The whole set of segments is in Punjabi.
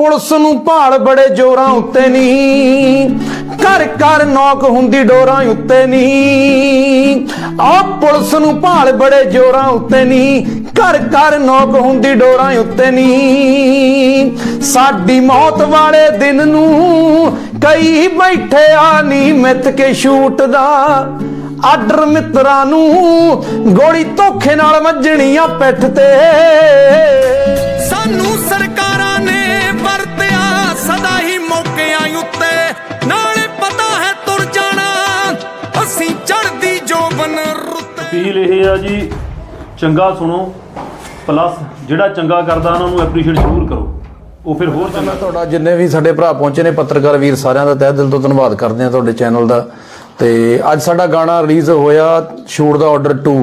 ਪੁਲਿਸ ਨੂੰ ਭਾਲ ਬੜੇ ਜ਼ੋਰਾਂ ਉੱਤੇ ਨਹੀਂ ਘਰ ਘਰ ਨੌਕ ਹੁੰਦੀ ਡੋਰਾਂ ਉੱਤੇ ਨਹੀਂ ਆ ਪੁਲਿਸ ਨੂੰ ਭਾਲ ਬੜੇ ਜ਼ੋਰਾਂ ਉੱਤੇ ਨਹੀਂ ਘਰ ਘਰ ਨੌਕ ਹੁੰਦੀ ਡੋਰਾਂ ਉੱਤੇ ਨਹੀਂ ਸਾਡੀ ਮੌਤ ਵਾਲੇ ਦਿਨ ਨੂੰ ਕਈ ਬੈਠੇ ਆ ਨਹੀਂ ਮਿੱਥ ਕੇ ਸ਼ੂਟ ਦਾ। ਆਡਰ ਮਿੱਤਰਾਂ ਨੂੰ ਗੋਲੀ ਧੋਖੇ ਨਾਲ ਵੱਜਣੀਆਂ ਪਿੱਠ ਤੇ। ਸਾਨੂੰ ਸਰਕਾਰਾਂ ਅਪੀਲ ਇਹ ਆ ਜੀ ਚੰਗਾ ਸੁਣੋ ਪਲੱਸ ਜਿਹੜਾ ਚੰਗਾ ਕਰਦਾ ਉਹਨਾਂ ਨੂੰ ਐਪਰੀਸ਼ੀਏਟ ਜ਼ਰੂਰ ਕਰੋ। ਉਹ ਫਿਰ ਹੋਰ ਚੰਗਾ ਤੁਹਾਡਾ ਜਿੰਨੇ ਵੀ ਸਾਡੇ ਭਰਾ ਪਹੁੰਚੇ ਨੇ ਪੱਤਰਕਾਰ ਵੀਰ ਸਾਰਿਆਂ ਦਾ ਤਹਿ ਦਿਲ ਤੋਂ ਧੰਨਵਾਦ ਕਰਦੇ ਆ ਤੁਹਾਡੇ ਚੈਨਲ ਦਾ। ਤੇ ਅੱਜ ਸਾਡਾ ਗਾਣਾ ਰਿਲੀਜ਼ ਹੋਇਆ ਸ਼ੂਟ ਦਾ ਆਰਡਰ 2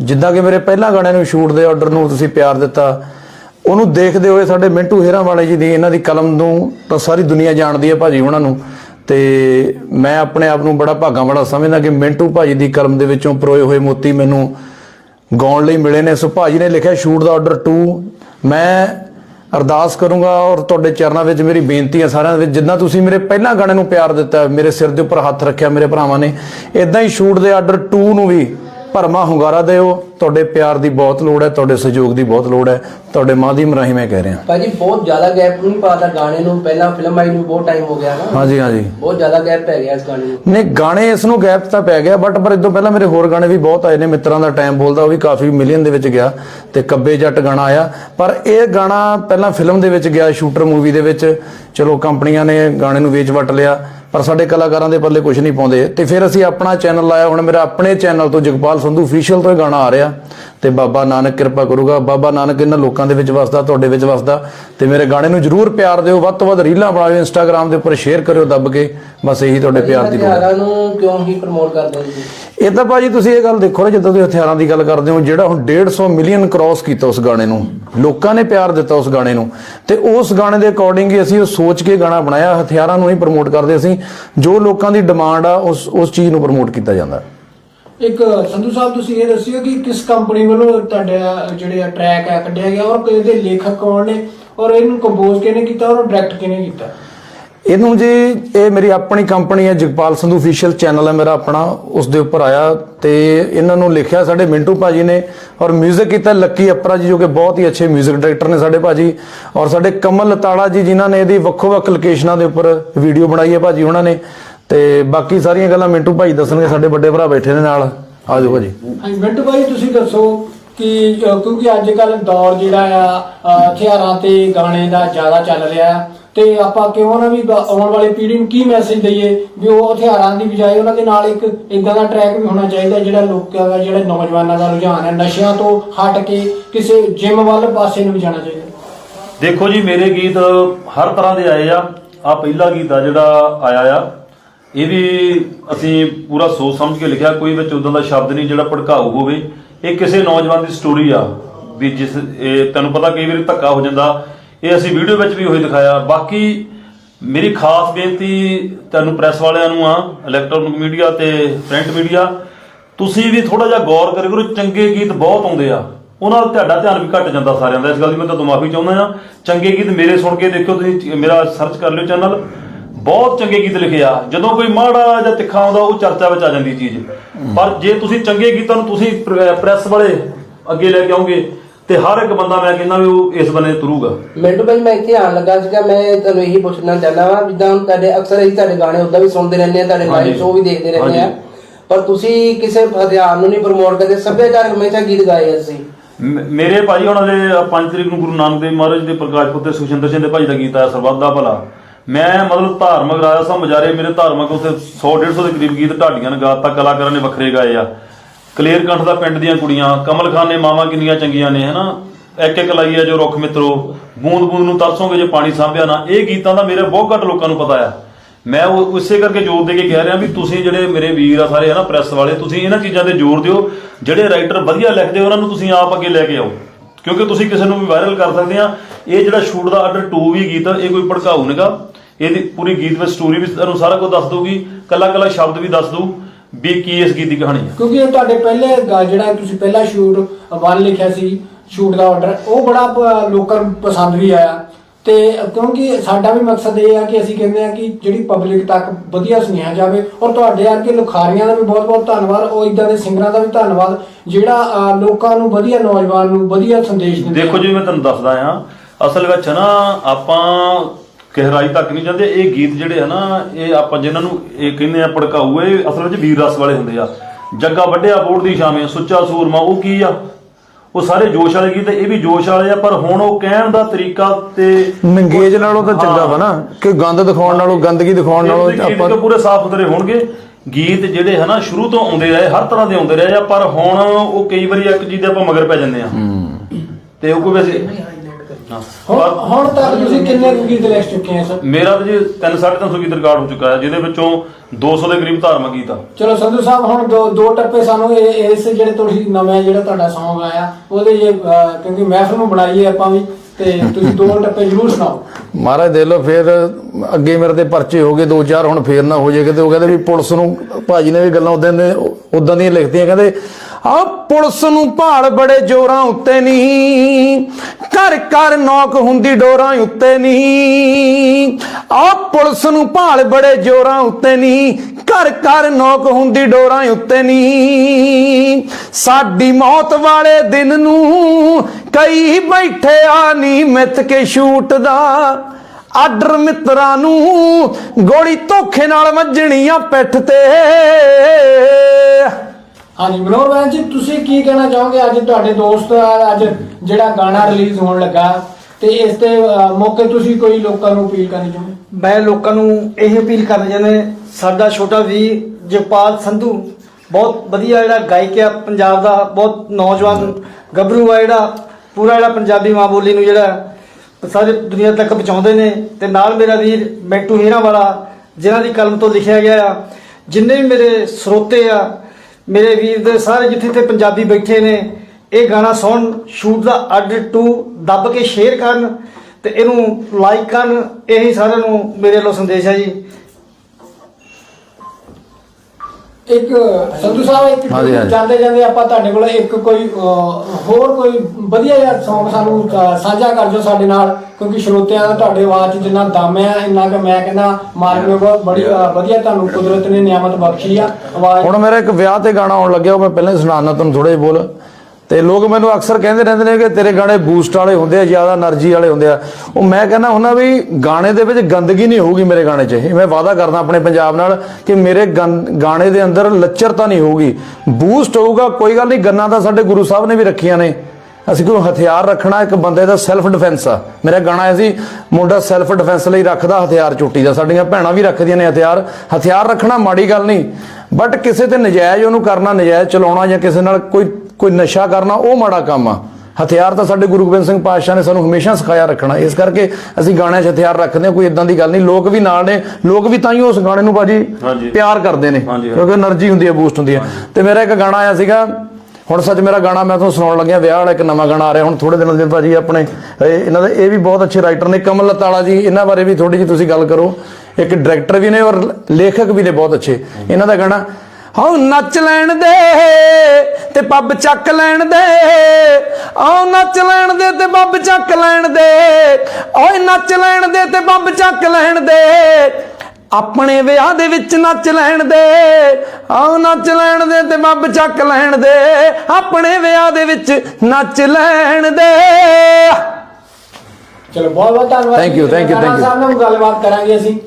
ਜਿੱਦਾਂ ਕਿ ਮੇਰੇ ਪਹਿਲਾਂ ਗਾਣੇ ਨੂੰ ਸ਼ੂਟ ਦੇ ਆਰਡਰ ਨੂੰ ਤੁਸੀਂ ਪਿਆਰ ਦਿੱਤਾ। ਉਹਨੂੰ ਦੇਖਦੇ ਹੋਏ ਸਾਡੇ ਮਿੰਟੂ ਹੀਰਾ ਵਾਲੇ ਜੀ ਦੀ ਇਹਨਾਂ ਦੀ ਕਲਮ ਨੂੰ ਤਾਂ ਸਾਰੀ ਦੁਨੀਆ ਜਾਣਦੀ ਹੈ ਭਾਜੀ ਉਹਨਾਂ ਨੂੰ। ਤੇ ਮੈਂ ਆਪਣੇ ਆਪ ਨੂੰ ਬੜਾ ਭਾਗਾਂ ਵਾਲਾ ਸਮਝਦਾ ਕਿ ਮਿੰਟੂ ਭਾਜੀ ਦੀ ਕਲਮ ਦੇ ਵਿੱਚੋਂ ਪਰੋਏ ਹੋਏ ਮੋਤੀ ਮੈਨੂੰ ਗਾਉਣ ਲਈ ਮਿਲੇ ਨੇ। ਸੋ ਭਾਜੀ ਨੇ ਲਿਖਿਆ ਸ਼ੂਟ ਦਾ ਆਰਡਰ 2 ਮੈਂ ਅਰਦਾਸ ਕਰੂੰਗਾ ਔਰ ਤੁਹਾਡੇ ਚਰਨਾਂ ਵਿੱਚ ਮੇਰੀ ਬੇਨਤੀ ਹੈ ਸਾਰਿਆਂ ਦੇ ਵਿੱਚ, ਜਿੱਦਾਂ ਤੁਸੀਂ ਮੇਰੇ ਪਹਿਲਾਂ ਗਾਣੇ ਨੂੰ ਪਿਆਰ ਦਿੱਤਾ, ਮੇਰੇ ਸਿਰ ਦੇ ਉੱਪਰ ਹੱਥ ਰੱਖਿਆ ਮੇਰੇ ਭਰਾਵਾਂ ਨੇ ਇਦਾਂ ਹੀ ਸ਼ੂਟ ਦੇ ਆਰਡਰ 2 ਨੂੰ ਵੀ ਭਰਮਾ ਹੁੰਗਾਰਾ ਦਿਓ। ਤੁਹਾਡੇ ਪਿਆਰ ਦੀ ਬਹੁਤ ਲੋੜ ਹੈ ਤੁਹਾਡੇ ਸਹਿਯੋਗ ਦੀ ਬਹੁਤ ਲੋੜ ਹੈ। ਤੁਹਾਡੇ ਮਾਧਿਅਮ ਰਾਹੀਂ ਮੈਂ ਕਹਿ ਰਿਹਾ। ਭਾਜੀ ਬਹੁਤ ਜ਼ਿਆਦਾ ਗੈਪ ਨਹੀਂ ਪਾਤਾ ਗਾਣੇ ਨੂੰ। ਪਹਿਲਾਂ ਫਿਲਮ ਆਈ ਨੂੰ ਬਹੁਤ ਟਾਈਮ ਹੋ ਗਿਆ ਨਾ। ਹਾਂਜੀ ਹਾਂਜੀ। ਬਹੁਤ ਜ਼ਿਆਦਾ ਗੈਪ ਪੈ ਗਿਆ ਇਸ ਗਾਣੇ ਨੂੰ। ਨੇ ਗਾਣੇ ਇਸ ਨੂੰ ਗੈਪ ਤਾਂ ਪੈ ਗਿਆ ਬਟ ਪਰ ਇਦੋਂ ਪਹਿਲਾਂ ਮੇਰੇ ਹੋਰ ਗਾਣੇ ਵੀ ਬਹੁਤ ਆਏ ਨੇ। ਮਿੱਤਰਾਂ ਦਾ ਟਾਈਮ ਬੋਲਦਾ ਉਹ ਵੀ ਕਾਫੀ ਮਿਲੀਅਨ ਦੇ ਵਿੱਚ ਗਿਆ ਤੇ ਕੱਬੇ ਜੱਟ ਗਾਣਾ ਆਇਆ। ਪਰ ਇਹ ਗਾਣਾ ਪਹਿਲਾਂ ਫਿਲਮ ਦੇ ਵਿੱਚ ਗਿਆ ਸ਼ੂਟਰ ਮੂਵੀ ਦੇ ਵਿੱਚ। ਚਲੋ ਕੰਪਨੀਆਂ ਨੇ ਗਾਣੇ ਨੂੰ ਵੇਚ ਵਟ ਲਿਆ। ਪਰ ਸਾਡੇ ਕਲਾਕਾਰਾਂ ਦੇ ਪੱਲੇ ਕੁਝ ਨਹੀਂ ਪਾਉਂਦੇ। ਤੇ ਫਿਰ ਅਸੀਂ ਆਪਣਾ ਚੈਨਲ ਲਾਇਆ, ਹੁਣ ਮੇਰਾ ਆਪਣੇ ਚੈਨਲ ਤੋਂ ਜਗਪਾਲ ਸੰਧੂ ਅਫੀਸ਼ੀਅਲ ਤੋਂ ਇਹ ਗਾਣਾ ਆ ਰਿਹਾ। ਤੇ ਬਾਬਾ ਨਾਨਕ ਕਿਰਪਾ ਕਰੂਗਾ। ਬਾਬਾ ਨਾਨਕ ਇਹਨਾਂ ਲੋਕਾਂ ਦੇ ਵਿੱਚ ਵਸਦਾ ਤੁਹਾਡੇ ਵਿੱਚ ਵਸਦਾ। ਤੇ ਮੇਰੇ ਗਾਣੇ ਨੂੰ ਜਰੂਰ ਪਿਆਰ ਦਿਓ। ਵੱਧ ਤੋਂ ਵੱਧ ਰੀਲਾਂ ਬਣਾਓ ਇੰਸਟਾਗ੍ਰam ਦੇ ਉੱਪਰ ਸ਼ੇਅਰ ਕਰਿਓ ਦੱਬ ਕੇ। ਬਸ ਇਹੀ ਤੁਹਾਡੇ ਪਿਆਰ ਦੀ ਲੋੜ ਹੈ। ਨੂੰ ਕਿਉਂ ਹੀ ਪ੍ਰਮੋਟ ਕਰਦੇ ਹੋ ਇਹ ਤਾਂ ਭਾਜੀ ਤੁਸੀਂ ਇਹ ਗੱਲ ਦੇਖੋ ਨਾ ਜਦੋਂ ਤੁਸੀਂ ਹਥਿਆਰਾਂ ਦੀ ਗੱਲ ਕਰਦੇ ਹੋ ਜਿਹੜਾ ਹੁਣ 150 ਮਿਲੀਅਨ ਕ੍ਰਾਸ ਕੀਤਾ ਉਸ ਗਾਣੇ ਨੂੰ ਲੋਕਾਂ ਨੇ ਪਿਆਰ ਦਿੱਤਾ ਉਸ ਗਾਣੇ ਨੂੰ। ਤੇ ਉਸ ਗਾਣੇ ਦੇ ਅਕੋਰਡਿੰਗ ਹੀ ਅਸੀਂ ਉਹ ਸੋਚ ਕੇ ਗਾਣਾ ਬਣਾਇਆ ਹਥਿਆਰਾਂ ਨੂੰ ਨਹੀਂ ਪ੍ਰਮੋਟ ਕਰਦੇ ਅਸੀਂ। ਜੋ ਲੋਕਾਂ ਦੀ ਡਿਮਾਂਡ ਆ ਉਸ ਉਸ ਚੀਜ਼ ਨੂੰ ਪ੍ਰਮੋਟ ਕੀਤਾ ਜਾਂਦਾ। ਇੱਕ ਸੰਧੂ ਸਾਹਿਬ ਤੁਸੀਂ ਇਹ ਦੱਸਿਓ ਕਿ ਕਿਸ ਕੰਪਨੀ ਵੱਲੋਂ ਤੁਹਾਡਾ ਜਿਹੜੇ ਟਰੈਕ ਹੈ ਕੱਢਿਆ ਗਿਆ ਔਰ ਇਹਦੇ ਲੇਖਕ ਕੌਣ ਨੇ ਔਰ ਇਹਨੂੰ ਕੰਪੋਜ਼ ਕਿਹਨੇ ਕੀਤਾ ਔਰ ਡਾਇਰੈਕਟ ਕਿਹਨੇ ਕੀਤਾ ਇਹਨੂੰ ਜੀ ਇਹ ਮੇਰੀ ਆਪਣੀ ਕੰਪਨੀ ਹੈ ਜਗਪਾਲ ਸੰਧੂ ਅਫੀਸ਼ੀਅਲ ਚੈਨਲ ਹੈ ਮੇਰਾ ਆਪਣਾ ਉਸ ਦੇ ਉੱਪਰ ਆਇਆ ਤੇ ਇਹਨਾਂ ਨੂੰ ਲਿਖਿਆ ਸਾਡੇ ਮਿੰਟੂ ਭਾਜੀ ਨੇ ਔਰ 뮤직 ਕੀਤਾ ਲੱਕੀ ਅਪਰਾ ਜੀ ਜੋ ਕਿ ਬਹੁਤ ਹੀ ਅੱਛੇ 뮤직 ਡਾਇਰੈਕਟਰ ਨੇ ਸਾਡੇ ਭਾਜੀ ਔਰ ਸਾਡੇ ਕਮਲ ਲਤਾੜਾ ਜੀ ਜਿਨ੍ਹਾਂ ਨੇ ਇਹਦੀ ਵੱਖੋ ਵੱਖ ਲੋਕੇਸ਼ਨਾਂ ਦੇ ਉੱਪਰ ਵੀਡੀਓ ਬਣਾਈ ਹੈ ਭਾਜੀ ਉਹਨਾਂ ਨੇ ਤੇ ਬਾਕੀ ਸਾਰੀਆਂ ਗੱਲਾਂ ਮਿੰਟੂ ਭਾਜੀ ਦੱਸਣਗੇ ਸਾਡੇ ਵੱਡੇ ਭਰਾ ਬੈਠੇ ਨੇ ਨਾਲ। ਆ ਜਾਓ ਭਾਜੀ। ਮਿੰਟੂ ਭਾਈ ਤੁਸੀਂ ਦੱਸੋ ਕਿ ਕਿਉਂਕਿ ਅੱਜ ਕੱਲ ਦੌਰ ਜਿਹੜਾ ਆ ਹਥਿਆਰਾਂ ਤੇ ਗਾਣੇ ਦਾ ਜ਼ਿਆਦਾ ਚੱਲ ਰਿਹਾ ਆ ਤੇ ਆਪਾਂ ਕਿਉਂ ਨਾ ਵੀ ਬ- ਆਉਣ ਵਾਲੀ ਪੀੜ੍ਹੀ ਨੂੰ ਕੀ ਮੈਸੇਜ ਦਈਏ ਵੀ ਉਹ ਹਥਿਆਰਾਂ ਦੀ ਬਜਾਏ ਉਹਨਾਂ ਦੇ ਨਾਲ ਇੱਕ ਇਦਾਂ ਦਾ ਟਰੈਕ ਵੀ ਹੋਣਾ ਚਾਹੀਦਾ ਜਿਹੜਾ ਲੋਕਾਂ ਦਾ ਜਿਹੜਾ ਨੌਜਵਾਨਾਂ ਦਾ ਰੁਝਾਨ ਹੈ ਨਸ਼ਿਆਂ ਤੋਂ ਹਟ ਕੇ ਕਿਸੇ ਜਿਮ ਵੱਲ ਪਾਸੇ ਨੂੰ ਵੀ ਜਾਣਾ ਚਾਹੀਦਾ। ਦੇਖੋ ਜੀ ਮੇਰੇ ਗੀਤ ਹਰ ਤਰ੍ਹਾਂ ਦੇ ਆਏ ਆ। ਆ ਪਹਿਲਾ ਗੀਤ ਆ ਜਿਹੜਾ ਆਇਆ ਆ। ਇਹ ਵੀ ਅਸੀਂ ਪੂਰਾ ਸੋਚ ਸਮਝ ਕੇ ਲਿਖਿਆ, ਕੋਈ ਵਿੱਚ ਉਦਾਂ ਦਾ ਸ਼ਬਦ ਨਹੀਂ ਜਿਹੜਾ ਭੜਕਾਊ ਹੋਵੇ। ਇਹ ਕਿਸੇ ਨੌਜਵਾਨ ਦੀ ਸਟੋਰੀ ਆ, ਵੀ ਜਿਸ, ਇਹ ਪਤਾ ਕਈ ਵਾਰੀ ਧੱਕਾ ਹੋ ਜਾਂਦਾ। ਇਹ ਅਸੀਂ ਵੀਡੀਓ ਵਿੱਚ ਵੀ ਉਹੀ ਦਿਖਾਇਆ। ਬਾਕੀ ਮੇਰੀ ਖਾਸ ਬੇਨਤੀ ਤੁਹਾਨੂੰ ਪ੍ਰੈਸ ਵਾਲਿਆਂ ਨੂੰ ਆ ਇਲੈਕਟ੍ਰੋਨਿਕ ਮੀਡੀਆ ਤੇ ਪ੍ਰਿੰਟ ਮੀਡੀਆ ਤੁਸੀਂ ਵੀ ਥੋੜਾ ਜਿਹਾ ਗੌਰ ਕਰਿਓ ਕਰੋ ਚੰਗੇ ਗੀਤ ਬਹੁਤ ਆਉਂਦੇ ਆ। ਉਹਨਾਂ ਦਾ ਤੁਹਾਡਾ ਧਿਆਨ ਵੀ ਘਟ ਜਾਂਦਾ ਸਾਰਿਆਂ ਦਾ। ਇਸ ਗੱਲ ਦੀ ਮੈਂ ਤੁਹਾਨੂੰ ਮਾਫੀ ਚਾਹੁੰਦਾ ਆ ਚੰਗੇ ਗੀਤ ਮੇਰੇ ਸੁਣ ਕੇ ਦੇਖਿਓ, ਤੁਸੀਂ ਮੇਰਾ ਸਰਚ ਕਰ ਲਿਓ ਚੈਨਲ ਬਹੁਤ ਚੰਗੇ ਗੀਤ ਲਿਖੇ ਆ। ਜਦੋਂ ਕੋਈ ਮਾੜਾ ਜਾਂ ਤਿੱਖਾ ਆਉਂਦਾ ਉਹ ਚਰਚਾ ਵਿੱਚ ਆ ਜਾਂਦੀ ਚੀਜ਼। ਪਰ ਜੇ ਤੁਸੀਂ ਚੰਗੇ ਗੀਤਾਂ ਨੂੰ ਤੁਸੀਂ ਪ੍ਰੈਸ ਵਾਲੇ ਅੱਗੇ ਲੈ ਕੇ ਆਓਗੇ ਤੇ ਹਰ ਇੱਕ ਬੰਦਾ ਮੈਂ ਕਹਿੰਦਾ ਵੀ ਉਹ ਇਸ ਬੰਨੇ ਤੁਰੂਗਾ। ਮਿੰਟੂ ਭਾਈ ਮੈਂ ਇੱਥੇ ਆਣ ਲੱਗਾ ਸੀਗਾ ਮੈਂ ਤੁਹਾਨੂੰ ਇਹੀ ਪੁੱਛਣਾ ਚਾਹੁੰਦਾ ਵਾਂ ਜਿੱਦਾਂ ਹੁਣ ਤੁਹਾਡੇ ਅਕਸਰ ਅਸੀਂ ਤੁਹਾਡੇ ਗਾਣੇ ਉਦਾਂ ਵੀ ਸੁਣਦੇ ਰਹਿੰਦੇ ਆ ਤੁਹਾਡੇ ਲਾਈਵ। ਸ਼ੋਅ ਵੀ ਦੇਖਦੇ ਰਹਿੰਦੇ ਆ। ਪਰ ਤੁਸੀਂ ਕਿਸੇ ਹਥਿਆਰ ਨੂੰ ਨਹੀਂ ਪ੍ਰਮੋਟ ਕਰਦੇ ਸੱਭਿਆਚਾਰ ਹਮੇਸ਼ਾ ਗੀਤ ਗਾਏ ਮ- ਮੇਰੇ ਭਾਜੀ ਉਹਨਾਂ ਦੇ 5 ਤਰੀਕ ਨੂੰ ਗੁਰੂ ਨਾਨਕ ਦੇਵ ਮਹਾਰਾਜ ਦੇ ਪ੍ਰਕਾਸ਼ ਪੁੱਤ ਤੇ ਸੁਖਿੰਦਰ ਸਿੰਘ ਦੇ ਭਾਜੀ ਦਾ ਗੀਤ ਆਇਆ ਸਰਬੱਤ ਦਾ ਭਲਾ। ਮੈਂ ਮਤਲਬ ਧਾਰਮਿਕ ਰਾਜਾ ਸਾਹਿਬ ਮਜਾਰੇ ਮੇਰੇ ਧਾਰਮਿਕ ਉੱਤੇ 100 150 ਦੇ ਕਰੀਬ ਗੀਤ ਢਾਡੀਆਂ ਨੇ ਗਾਤਾ, ਕਲਾਕਾਰਾਂ ਨੇ ਵੱਖਰੇ ਗਾਏ ਆ। ਕਲੇਰ ਕੰਠ ਦਾ ਪਿੰਡ ਦੀਆਂ ਕੁੜੀਆਂ, ਕਮਲ ਖਾਨ ਨੇ ਮਾਵਾਂ ਕਿੰਨੀਆਂ ਚੰਗੀਆਂ ਨੇ, ਹਨਾ? ਇੱਕ ਇੱਕ ਲਾਈ ਆ ਜੋ ਰੁੱਖ ਮਿੱਤਰੋ, ਬੂੰਦ ਬੂੰਦ ਨੂੰ ਤਰਸੋਗੇ ਜੇ ਪਾਣੀ ਸਾਂਭਿਆ ਨਾ, ਇਹ ਗੀਤਾਂ ਦਾ ਮੇਰੇ ਬਹੁਤ ਘੱਟ ਲੋਕਾਂ ਨੂੰ ਪਤਾ ਆ। ਮੈਂ ਉਹ ਉਸੇ ਕਰਕੇ ਜ਼ੋਰ ਦੇ ਕੇ ਕਹਿ ਰਿਹਾ ਵੀ ਤੁਸੀਂ ਜਿਹੜੇ ਮੇਰੇ ਵੀਰ ਆ ਸਾਰੇ, ਹਨਾ, ਪ੍ਰੈਸ ਵਾਲੇ, ਤੁਸੀਂ ਇਹਨਾਂ ਚੀਜ਼ਾਂ ਤੇ ਜ਼ੋਰ ਦਿਓ। ਜਿਹੜੇ ਰਾਈਟਰ ਵਧੀਆ ਲਿਖਦੇ ਉਹਨਾਂ ਨੂੰ ਤੁਸੀਂ ਆਪ ਅੱਗੇ ਲੈ ਕੇ ਆਓ। ਕਿਉਂਕਿ ਤੁਸੀਂ ਕਿਸੇ ਨੂੰ ਵੀ ਵਾਇਰਲ ਕਰ ਸਕਦੇ ਆ ਇਹ ਜਿਹੜਾ ਸ਼ੂਟ ਦਾ ਆਰਡਰ 2 ਵੀ ਗੀਤ ਇਹ ਕੋਈ ਭੜਕਾਊ ਨਹੀਂਗਾ ਇਹਦੀ ਪੂਰੀ ਗੀਤ ਵਿੱਚ ਸਟੋਰੀ ਵੀ ਤੁਹਾਨੂੰ ਸਾਰਾ ਕੁਝ ਦੱਸ ਦਊਗੀ। ਕੱਲਾ ਕੱਲਾ ਸ਼ਬਦ ਵੀ ਦੱਸ ਦਊ ਵੀ ਕੀ ਇਸ ਗੀਤ ਦੀ ਕਹਾਣੀ ਆ। ਕਿਉਂਕਿ ਇਹ ਤੁਹਾਡੇ ਪਹਿਲੇ ਗਾ- ਜਿਹੜਾ ਤੁਸੀਂ ਪਹਿਲਾ ਸ਼ੂਟ ਵਨ ਲਿਖਿਆ ਸੀ ਸ਼ੂਟ ਦਾ ਆਰਡਰ ਉਹ ਬੜਾ ਪ- ਲੋਕਾਂ ਨੂੰ ਪਸੰਦ ਵੀ ਆਇਆ। ਤੇ ਕਿਉਂਕਿ ਸਾਡਾ ਵੀ ਮਕਸਦ ਇਹ ਆ ਕਿ ਅਸੀਂ ਕਹਿੰਦੇ ਆ ਕਿ ਜਿਹੜੀ ਪਬਲਿਕ ਤੱਕ ਵਧੀਆ ਸੁਨੇਹਾ ਜਾਵੇ ਔਰ ਤੁਹਾਡੇ ਵਰਗੇ ਲੁਖਾਰੀਆਂ ਦਾ ਵੀ ਬਹੁਤ-ਬਹੁਤ ਧੰਨਵਾਦ ਉਹ ਇਦਾਂ ਦੇ ਸਿੰਗਰਾਂ ਦਾ ਵੀ ਧੰਨਵਾਦ ਜਿਹੜਾ ਲੋਕਾਂ ਨੂੰ ਵਧੀਆ ਨੌਜਵਾਨ ਨੂੰ ਵਧੀਆ ਸੰਦੇਸ਼ ਦਿੰਦੇ ਦੇਖੋ। ਜੀ ਮੈਂ ਤੁਹਾਨੂੰ ਦੱਸਦਾ ਆ ਅਸਲ ਵਿੱਚ ਨਾ ਆਪਾਂ ਗਹਿਰਾਈ ਤੱਕ ਨਹੀਂ ਜਾਂਦੇ ਇਹ ਗੀਤ ਜਿਹੜੇ ਆ ਨਾ ਇਹ ਆਪਾਂ ਜਿਨ੍ਹਾਂ ਨੂੰ ਇਹ ਕਹਿੰਦੇ ਆ ਭੜਕਾਊ ਇਹ ਅਸਲ ਵਿੱਚ ਵੀਰ ਰਸ ਵਾਲੇ ਹੁੰਦੇ ਆ ਜੱਗਾ ਵੱਡਿਆ ਬੋੜ ਦੀ ਸ਼ਾਮੇ ਸੁੱਚਾ ਸੂਰਮਾ ਉਹ ਕੀ ਆ ਉਹ ਸਾਰੇ ਜੋਸ਼ ਵਾਲੇ ਗੀਤ ਇਹ ਵੀ ਜੋਸ਼ ਵਾਲੇ ਆ ਪਰ ਹੁਣ ਉਹ ਕਹਿਣ ਦਾ ਤਰੀਕਾ ਤੇ ਨੰਗੇਜ ਨਾਲੋਂ ਤਾਂ ਚੰਗਾ। ਵਾ ਨਾ ਕਿ ਗੰਦ ਦਿਖਾਉਣ ਨਾਲੋਂ ਗੰਦਗੀ ਦਿਖਾਉਣ ਨਾਲੋਂ ਆਪਾਂ ਤਾਂ ਪੂਰੇ ਸਾਫ਼ ਸੁਥਰੇ ਹੋਣਗੇ ਗੀਤ ਜਿਹੜੇ ਹਨਾ ਸ਼ੁਰੂ ਤੋਂ ਆਉਂਦੇ ਰਹੇ ਹਰ ਤਰ੍ਹਾਂ ਦੇ ਆਉਂਦੇ ਰਹੇ ਆ ਪਰ ਹੁਣ ਉਹ ਕਈ ਵਾਰੀ ਇੱਕ ਚੀਜ਼ ਦੇ ਆਪਾਂ ਮਗਰ ਪੈ ਜਾਂਦੇ ਆ ਤੇ ਉਹ ਕੋਈ ਵੈਸੇ। ਹੁਣ ਹੁਣ ਤੱਕ ਤੁਸੀਂ ਕਿੰਨੇ ਕੁ ਗੀਤ ਲਿਖ ਚੁੱਕੇ ਆ ਸਰ? ਮੇਰਾ ਤਾਂ ਜੀ 3-350 ਗੀਤ ਰਿਕਾਰਡ ਹੋ ਚੁੱਕਾ ਹੈ ਜਿਹਦੇ ਵਿੱਚੋਂ 200 ਦੇ ਕਰੀਬ ਧਾਰਮਿਕ ਗੀਤ ਆ। ਚਲੋ ਸੰਧੂ ਸਾਹਿਬ ਹੁਣ ਦੋ ਦੋ ਟੱਪੇ ਸਾਨੂੰ ਇਹ ਇਸ ਜਿਹੜੇ ਤੁਸੀਂ ਨਵਾਂ ਜਿਹੜਾ ਤੁਹਾਡਾ Song ਆਇਆ ਉਹਦੇ ਜੇ ਅਹ, ਕਿਉਂਕਿ ਮਹਿਫਲ ਨੂੰ ਬਣਾਈਏ ਆਪਾਂ ਵੀ ਤੇ ਤੁਸੀਂ ਦੋ ਟੱਪੇ ਜ਼ਰੂਰ ਸੁਣਾਓ। ਮਹਾਰਾਜ ਦੇ ਲੋ ਫਿਰ ਅੱਗੇ ਮੇਰੇ ਤੇ ਪਰਚੇ ਹੋ ਗਏ ਦੋ ਚਾਰ ਹੁਣ ਫੇਰ ਨਾ ਹੋ ਜਾਏ ਕਿਤੇ ਉਹ ਕਹਿੰਦੇ ਵੀ ਪੁਲਿਸ ਨੂੰ ਭਾਜੀ ਨੇ ਵੀ ਗੱਲਾਂ ਉਦਾਂ ਦੇ ਉਦਾਂ ਦੀਆਂ ਲਿਖਤੀਆਂ ਕਹਿੰਦੇ ਆ ਪੁਲਿਸ ਨੂੰ ਭਾਲ ਬੜੇ ਜ਼ੋਰਾਂ ਉੱਤੇ ਨਹੀਂ ਘਰ ਘਰ ਨੌਕ ਹੁੰਦੀ ਡੋਰਾਂ ਉੱਤੇ ਨਹੀਂ ਆ ਪੁਲਿਸ ਨੂੰ ਭਾਲ ਬੜੇ ਜ਼ੋਰਾਂ ਉੱਤੇ ਨਹੀਂ ਘਰ ਘਰ ਨੌਕ ਹੁੰਦੀ ਡੋਰਾਂ ਉੱਤੇ ਨਹੀਂ ਸਾਡੀ ਮੌਤ ਵਾਲੇ ਦਿਨ ਨੂੰ ਕਈ ਬੈਠੇ ਆ ਨੀ ਮਿੱਥ ਕੇ ਸ਼ੂਟ ਦਾ। ਆਡਰ ਮਿੱਤਰਾਂ ਨੂੰ ਗੋਲੀ ਧੋਖੇ ਨਾਲ ਵੱਜਣੀ ਆ ਪਿੱਠ ਤੇ। ਹਾਂਜੀ, ਮਨੋਹਰ ਬੈਨ ਜੀ, ਤੁਸੀਂ ਕੀ ਕਹਿਣਾ ਚਾਹੋਗੇ? ਅੱਜ ਤੁਹਾਡੇ ਦੋਸਤ ਅੱਜ ਜਿਹੜਾ ਗਾਣਾ ਰਿਲੀਜ਼ ਹੋਣ ਲੱਗਾ ਤੇ ਇਸ ਤੇ ਮੌਕੇ ਤੁਸੀਂ ਕੋਈ ਲੋਕਾਂ ਨੂੰ ਅਪੀਲ ਕਰਨੀ ਚਾਹੁੰਦੇ? ਮੈਂ ਲੋਕਾਂ ਨੂੰ ਇਹ ਅਪੀਲ ਕਰਨਾ ਚਾਹੁੰਦਾ ਸਾਡਾ ਛੋਟਾ ਵੀਰ ਜਗਪਾਲ ਸੰਧੂ, ਬਹੁਤ ਵਧੀਆ ਜਿਹੜਾ ਗਾਇਕ ਆ, ਪੰਜਾਬ ਦਾ ਬਹੁਤ ਨੌਜਵਾਨ ਗੱਭਰੂ ਆ ਜਿਹੜਾ, ਪੂਰਾ ਜਿਹੜਾ ਪੰਜਾਬੀ ਮਾਂ ਬੋਲੀ ਨੂੰ ਜਿਹੜਾ ਸਾਰੇ ਦੁਨੀਆ ਤੱਕ ਪਹੁੰਚਾਉਂਦੇ ਨੇ ਤੇ ਨਾਲ ਮੇਰਾ ਵੀਰ ਮੈਟੂ ਹੀਰਾ ਵਾਲਾ ਜਿਨ੍ਹਾਂ ਦੀ ਕਲਮ ਤੋਂ ਲਿਖਿਆ ਗਿਆ ਆ, ਜਿੰਨੇ ਵੀ ਮੇਰੇ ਸਰੋਤੇ ਆ ਮੇਰੇ ਵੀਰ ਦੇ ਸਾਰੇ ਜਿੱਥੇ ਤੇ ਪੰਜਾਬੀ ਬੈਠੇ ਨੇ, ਇਹ ਗਾਣਾ ਸੁਣ ਸ਼ੂਟ ਦਾ ਅੱਡ ਟੂ ਦੱਬ ਕੇ ਸ਼ੇਅਰ ਕਰਨ ਤੇ ਇਹਨੂੰ ਲਾਈਕ ਕਰਨ, ਇਹੀ ਸਾਰਿਆਂ ਨੂੰ ਮੇਰੇ ਵੱਲੋਂ ਸੰਦੇਸ਼ ਹੈ ਜੀ। ਇੱਕ ਸੰਧੂ ਸਾਹਿਬ ਇੱਕ ਹਾਂਜੀ। ਜਾਂਦੇ ਜਾਂਦੇ ਆਪਾਂ ਤੁਹਾਡੇ ਕੋਲ ਇੱਕ ਕੋਈ ਅਹ, ਹੋਰ ਕੋਈ ਵਧੀਆ ਜਿਹਾ Song ਸਾਨੂੰ ਅਹ, ਸਾਂਝਾ ਕਰ ਦਿਓ ਸਾਡੇ ਨਾਲ ਕਿਉਂਕਿ ਸਰੋਤਿਆਂ ਦਾ ਤੁਹਾਡੇ ਆਵਾਜ਼ 'ਚ ਜਿੰਨਾ ਦਮ ਹੈ ਇੰਨਾ ਕਿ ਮੈਂ ਕਹਿੰਦਾ ਮਾਲਕ ਨੇ ਬਹੁਤ ਬੜੀ ਅਹ, ਵਧੀਆ ਤੁਹਾਨੂੰ ਕੁਦਰਤ ਨੇ ਨਿਆਮਤ ਬਖਸ਼ੀ ਆ ਆਵਾਜ਼ ਹੁਣ ਮੇਰਾ ਇੱਕ ਵਿਆਹ ਤੇ ਗਾਣਾ ਆਉਣ ਲੱਗਿਆ ਉਹ ਮੈਂ ਪਹਿਲਾਂ ਹੀ ਸੁਣਾਉਣਾ ਤੁਹਾਨੂੰ ਥੋੜੇ ਬੋਲ ਤੇ ਲੋਕ ਮੈਨੂੰ ਅਕਸਰ ਕਹਿੰਦੇ ਰਹਿੰਦੇ ਨੇ ਕਿ ਤੇਰੇ ਗਾਣੇ ਬੂਸਟ ਵਾਲੇ ਹੁੰਦੇ ਆ, ਜ਼ਿਆਦਾ એનર્ਜੀ ਵਾਲੇ ਹੁੰਦੇ ਆ। ਉਹ ਮੈਂ ਕਹਿੰਦਾ ਹੁੰਦਾ ਵੀ ਗਾਣੇ ਦੇ ਵਿੱਚ ਗੰਦਗੀ ਨਹੀਂ ਹੋਊਗੀ ਮੇਰੇ ਗਾਣੇ 'ਚ। ਇਹ ਮੈਂ ਵਾਅਦਾ ਕਰਦਾ ਆਪਣੇ ਪੰਜਾਬ ਨਾਲ ਕਿ ਮੇਰੇ ਗਾਣੇ ਦੇ ਅੰਦਰ ਲੱਚਰਤਾ ਨਹੀਂ ਹੋਊਗੀ। ਬੂਸਟ ਹੋਊਗਾ, ਕੋਈ ਗੱਲ ਨਹੀਂ, ਗੰਨਾ ਤਾਂ ਸਾਡੇ ਗੁਰੂ ਸਾਹਿਬ ਨੇ ਵੀ ਰੱਖੀਆਂ ਨੇ। ਅਸੀਂ ਕੋਈ ਹਥਿਆਰ ਰੱਖਣਾ, ਇੱਕ ਬੰਦੇ ਦਾ ਸੈਲਫ ਡਿਫੈਂਸ ਆ। ਮੇਰਾ ਗਾਣਾ ਹੈ ਸੀ, ਮੁੰਡਾ ਸੈਲਫ ਡਿਫੈਂਸ ਲਈ ਰੱਖਦਾ ਹਥਿਆਰ ਚੋਟੀ ਦਾ। ਸਾਡੀਆਂ ਭੈਣਾਂ ਵੀ ਰੱਖਦੀਆਂ ਨੇ ਹਥਿਆਰ। ਹਥਿਆਰ ਰੱਖਣਾ ਮਾੜੀ ਗੱਲ ਨਹੀਂ ਬਟ ਕਿਸੇ ਤੇ ਨਜਾਇਜ਼ ਉਹਨੂੰ ਕਰਨਾ, ਨਜਾਇਜ਼ ਚਲਾਉਣਾ ਜਾਂ ਕਿਸੇ ਨਾਲ ਕੋਈ ਕੋਈ ਨਸ਼ਾ ਕਰਨਾ ਉਹ ਮਾੜਾ ਕੰਮ ਆ। ਹਥਿਆਰ ਤਾਂ ਸਾਡੇ ਗੁਰੂ ਗੋਬਿੰਦ ਸਿੰਘ ਪਾਤਸ਼ਾਹ ਨੇ ਸਾਨੂੰ ਹਮੇਸ਼ਾ ਸਿਖਾਇਆ ਰੱਖਣਾ। ਇਸ ਕਰਕੇ ਅਸੀਂ ਗਾਣਿਆਂ 'ਚ ਹਥਿਆਰ ਰੱਖਦੇ ਹਾਂ ਕੋਈ ਇਦਾਂ ਦੀ ਗੱਲ ਨਹੀਂ। ਲੋਕ ਵੀ ਨਾਲ ਨੇ ਲੋਕ ਵੀ ਤਾਂ ਹੀ ਉਸ ਗਾਣੇ ਨੂੰ ਬਾਜੀ ਪਿਆਰ ਕਰਦੇ ਨੇ ਕਿਉਂਕਿ એનર્ਜੀ ਹੁੰਦੀ ਹੈ ਬੂਸਟ ਹੁੰਦੀ ਹੈ। ਤੇ ਮੇਰਾ ਇੱਕ ਗਾਣਾ ਆਇਆ ਸੀਗਾ ਹੁਣ ਸੱਚ ਮੇਰਾ ਗਾਣਾ ਮੈਂ ਤੁਹਾਨੂੰ ਸੁਣਾਉਣ ਲੱਗਿਆ ਵਿਆਹ ਵਾਲਾ ਇੱਕ ਨਵਾਂ ਗਾਣਾ ਆ ਰਿਹਾ ਹੁਣ ਥੋੜੇ ਦਿਨਾਂ ਦੇ ਭਾਜੀ ਆਪਣੇ ਇਹਨਾਂ ਦੇ ਇਹ ਵੀ ਬਹੁਤ ਅੱਛੇ ਰਾਈਟਰ ਨੇ। ਕਮਲ ਲਤਾਲਾ ਜੀ ਇਹਨਾਂ ਬਾਰੇ ਵੀ ਥੋੜੀ ਜੀ ਤੁਸੀਂ ਗੱਲ ਕਰੋ। ਇੱਕ ਡਾਇਰੈਕਟਰ ਵੀ ਨੇ ਔਰ ਲੇਖਕ ਵੀ ਨੇ ਬਹੁਤ ਅੱਛੇ। ਇਹਨਾਂ ਦਾ ਗਾਣਾ ਹਾਂ ਨੱਚ ਲੈਣ ਦੇ ਤੇ ਪੱਬ ਚੱਕ ਲੈਣ ਦੇ। ਆਹ ਨੱਚ ਲੈਣ ਦੇ ਤੇ ਪੱਬ ਚੱਕ ਲੈਣ ਦੇ। ਓਏ ਨੱਚ ਲੈਣ ਦੇ ਤੇ ਪੱਬ ਚੱਕ ਲੈਣ ਦੇ। ਆਪਣੇ ਵਿਆਹ ਦੇ ਵਿੱਚ ਨੱਚ ਲੈਣ ਦੇ। ਆਹ ਨੱਚ ਲੈਣ ਦੇ ਤੇ ਬੱਬ ਚੱਕ ਲੈਣ ਦੇ। ਆਪਣੇ ਵਿਆਹ ਦੇ ਵਿੱਚ ਨੱਚ ਲੈਣ ਦੇ। ਚਲੋ ਬਹੁਤ ਬਹੁਤ ਧੰਨਵਾਦ Thank you, thank you, thank you. ਸਾਹਿਬ ਨਾਲ ਗੱਲਬਾਤ ਕਰਾਂਗੇ ਅਸੀਂ।